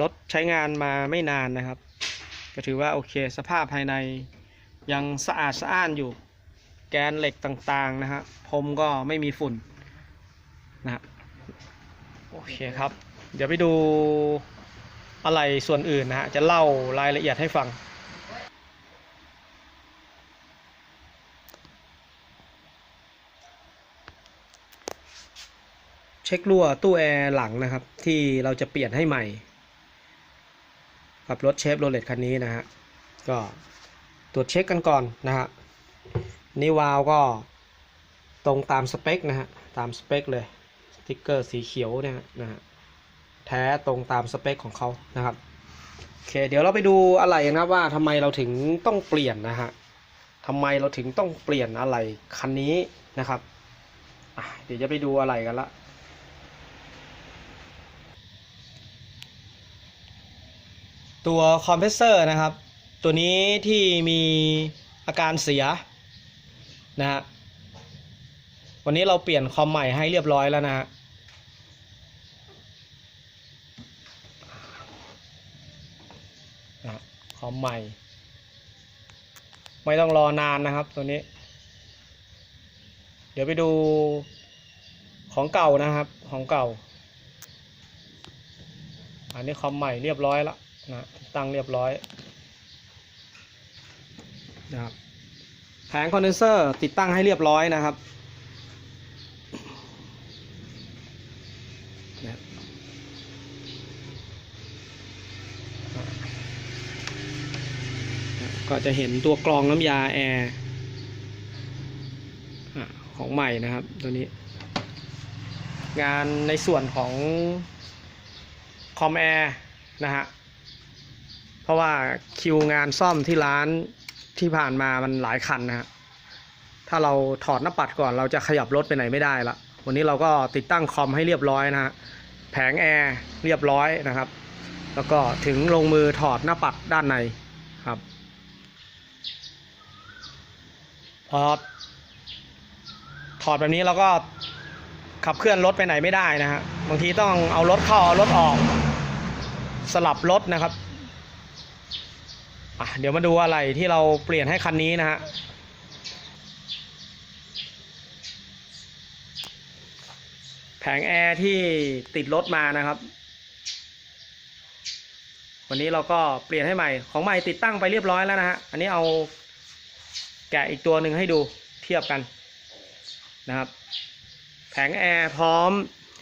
รถใช้งานมาไม่นานนะครับ ก็ถือว่าโอเค สภาพภายในยังสะอาดสะอ้านอยู่ แกนเหล็กต่างๆนะฮะพรมก็ไม่มีฝุ่นนะครับโอเคครับ เดี๋ยวไปดูอะไรส่วนอื่นนะฮะ จะเล่ารายละเอียดให้ฟัง เช็ครั่วตู้แอร์หลังนะครับ ที่เราจะเปลี่ยนให้ใหม่ กับรถเชฟโรเลตคันนี้นะฮะก็ตรวจเช็คกันก่อนนะฮะนี่วาล์วก็ตรงตามสเปคนะฮะตามสเปคเลยสติ๊กเกอร์สีเขียวเนี่ยนะฮะแท้ตรงตามสเปคของเขานะครับโอเคเดี๋ยวเราไปดูอะไรนะครับว่าทำไมเราถึงต้องเปลี่ยนนะฮะทำไมเราถึงต้องเปลี่ยนอะไรคันนี้นะครับเดี๋ยวจะไปดูอะไรกันละ ตัวคอมเพรสเซอร์นะครับ ตัวนี้ที่มีอาการเสียนะฮะวันนี้เราเปลี่ยนคอมใหม่ให้เรียบร้อยแล้วนะฮะนะฮะคอมใหม่ ไม่ต้องรอนานนะครับตัวนี้ เดี๋ยวไปดูของเก่านะครับของเก่า อันนี้คอมใหม่เรียบร้อยแล้ว นะตั้งเรียบร้อยนะครับแผงคอนเดนเซอร์ติดตั้งให้เรียบร้อยนะครับนะก็จะเห็นตัวกรองน้ำยาแอร์ของใหม่นะครับตัวนี้ งานในส่วนของคอมแอร์นะฮะ เพราะว่าคิวงานซ่อมที่ร้านที่ผ่านมามันหลายคันนะฮะถ้าเราถอดหน้าปัดก่อนเราจะขยับรถไปไหนไม่ได้ละวันนี้เราก็ติดตั้งคอมให้เรียบร้อยนะฮะแผงแอร์เรียบร้อยนะครับ แล้วก็ถึงลงมือถอดหน้าปัดด้านในครับพอถอดแบบนี้เราก็ขับเคลื่อนรถไปไหนไม่ได้นะฮะบางทีต้องเอารถเข้าเอารถออก สลับรถนะครับ อะเดี๋ยวมาดูอะไรที่เราเปลี่ยนให้คันนี้นะฮะแผงแอร์ที่ติดรถมานะครับ วันนี้เราก็เปลี่ยนให้ใหม่ของใหม่ติดตั้งไปเรียบร้อยแล้วนะฮะอันนี้เอาแกะอีกตัวหนึ่งให้ดูเทียบกันนะครับ แผงแอร์พร้อม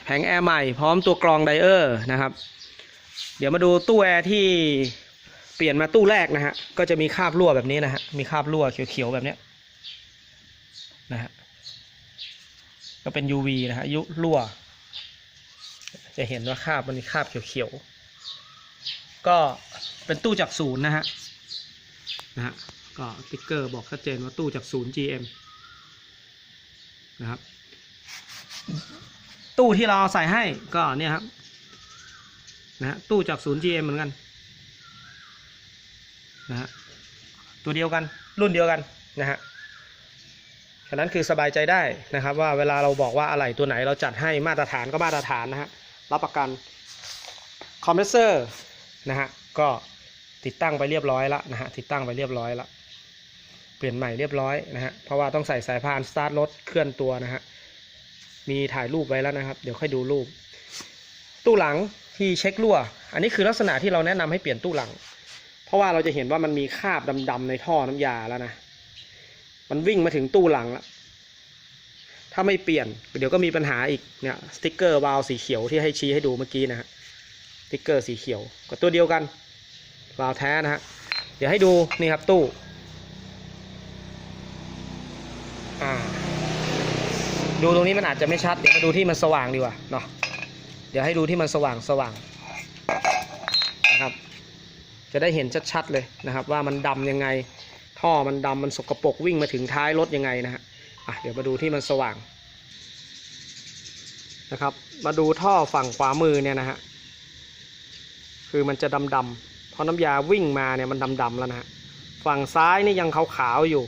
แผงแอร์ใหม่พร้อมตัวกรองไดเออร์นะครับ เดี๋ยวมาดูตู้แอร์ที่ เปลี่ยนมาตู้แรกนะฮะก็จะมีคราบรั่วแบบนี้นะฮะมีคราบรั่วเขียวๆแบบเนี้ยนะฮะก็เป็น UV นะฮะยุรั่ว จะเห็นว่าคราบมันมีคราบเขียวๆก็เป็นตู้จากศูนย์นะฮะนะฮะก็ติ๊กเกอร์บอกชัดเจนว่าตู้จากศูนย์ GM นะครับ ตู้ที่เราเอาใส่ให้ก็เนี่ยครับนะฮะตู้จากศูนย์ GM เหมือนกัน นะฮะตัวเดียวกันรุ่นเดียวกันนะฮะฉะนั้นคือสบายใจได้นะครับว่าเวลาเราบอกว่าอะไรตัวไหนเราจัดให้มาตรฐานก็มาตรฐานนะฮะรับประกันคอมเพรสเซอร์นะฮะก็ติดตั้งไปเรียบร้อยแล้วนะฮะติดตั้งไปเรียบร้อยแล้วเปลี่ยนใหม่เรียบร้อยนะฮะเพราะว่าต้องใส่สายพานสตาร์ทรถเคลื่อนตัวนะฮะมีถ่ายรูปไว้แล้วนะครับ เดี๋ยวค่อยดูรูป ตู้หลังที่เช็ครั่ว อันนี้คือลักษณะที่เราแนะนำให้เปลี่ยนตู้หลัง ราะว่าเราจะเห็นว่ามันมีคราบดำๆในท่อน้ำยาแล้วนะ มันวิ่งมาถึงตู้หลังแล้วถ้าไม่เปลี่ยน เดี๋ยวก็มีปัญหาอีกเนี่ยสติ๊กเกอร์วาล์วสีเขียวที่ให้ชี้ให้ดูเมื่อกี้นะฮะสติ๊กเกอร์สีเขียวก็ตัวเดียวกันวาล์วแท้นะฮะเดี๋ยวให้ดูนี่ครับตู้อ่าดูตรงนี้มันอาจจะไม่ชัด เดี๋ยวมาดูที่มันสว่างดีกว่าเนาะเดี๋ยวให้ดูที่มันสว่างสว่าง จะได้เห็นชัดๆเลยนะครับว่ามันดำยังไง ท่อมันดำมันสกปรกวิ่งมาถึงท้ายรถยังไงนะฮะอะเดี๋ยวมาดูที่มันสว่างนะครับ มาดูท่อฝั่งขวามือเนี่ยนะฮะคือมันจะดำๆเพราะน้ำยาวิ่งมาเนี่ยมันดำๆแล้วนะฮะฝั่งซ้ายนี่ยังขาวๆอยู่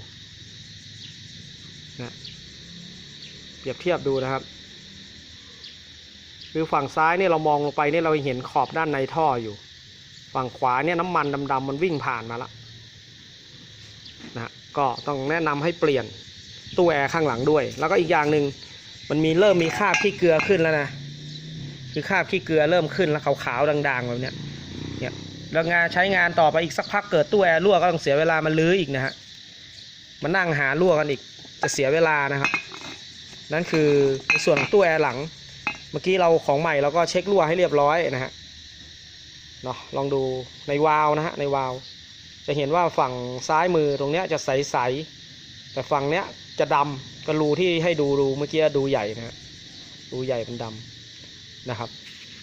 นะเปรียบเทียบดูนะครับ คือฝั่งซ้ายเนี่ยเรามองลงไปเนี่ยเราเห็นขอบด้านในท่ออยู่ ฝั่งขวาเนี่ยน้ำมันดำๆมันวิ่งผ่านมาแล้วนะฮะก็ต้องแนะนำให้เปลี่ยนตู้แอร์ข้างหลังด้วย แล้วก็อีกอย่างหนึ่งมันมีเริ่มมีคราบขี้เกลือขึ้นแล้วนะคือคราบขี้เกลือเริ่มขึ้นแล้วขาวๆด่างๆแบบเนี้ยเนี่ยแล้วงานใช้งานต่อไปอีกสักพักเกิดตู้แอร์รั่วก็ต้องเสียเวลามันลื้ออีกนะฮะมานั่งหารั่วกันอีกจะเสียเวลานะครับ นั่นคือในส่วนของตู้แอร์หลัง เมื่อกี้เราของใหม่เราก็เช็ครั่วให้เรียบร้อยนะฮะ เนาะลองดูในวาล์วนะฮะในวาล์วจะเห็นว่าฝั่งซ้ายมือตรงเนี้ยจะใสๆแต่ฝั่งเนี้ยจะดำก็รูที่ให้ดูรูเมื่อกี้ดูใหญ่นะฮะรูใหญ่เป็นดำนะครับ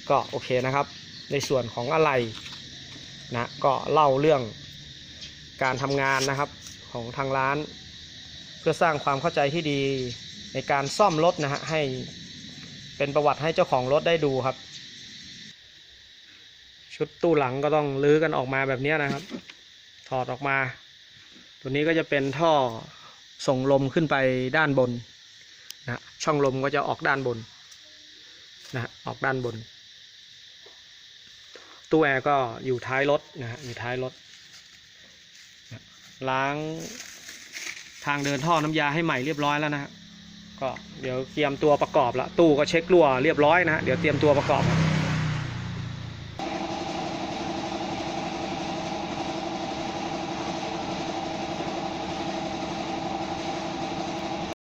ก็โอเคนะครับ ในส่วนของอะไรนะก็เล่าเรื่องการทำงานนะครับของทางร้าน เพื่อสร้างความเข้าใจที่ดีในการซ่อมรถนะฮะให้เป็นประวัติให้เจ้าของรถได้ดูครับ ชุดตู้หลังก็ต้องลื้อกันออกมาแบบนี้นะครับ ถอดออกมา ตัวนี้ก็จะเป็นท่อส่งลมขึ้นไปด้านบนนะช่องลมก็จะออกด้านบนนะออกด้านบน ตู้แอร์ก็อยู่ท้ายรถนะฮะอยู่ท้ายรถล้างทางเดินท่อน้ำยาให้ใหม่เรียบร้อยแล้วนะฮะก็เดี๋ยวเตรียมตัวประกอบละตู้ก็เช็ครั่วเรียบร้อยนะฮะเดี๋ยวเตรียมตัวประกอบครับ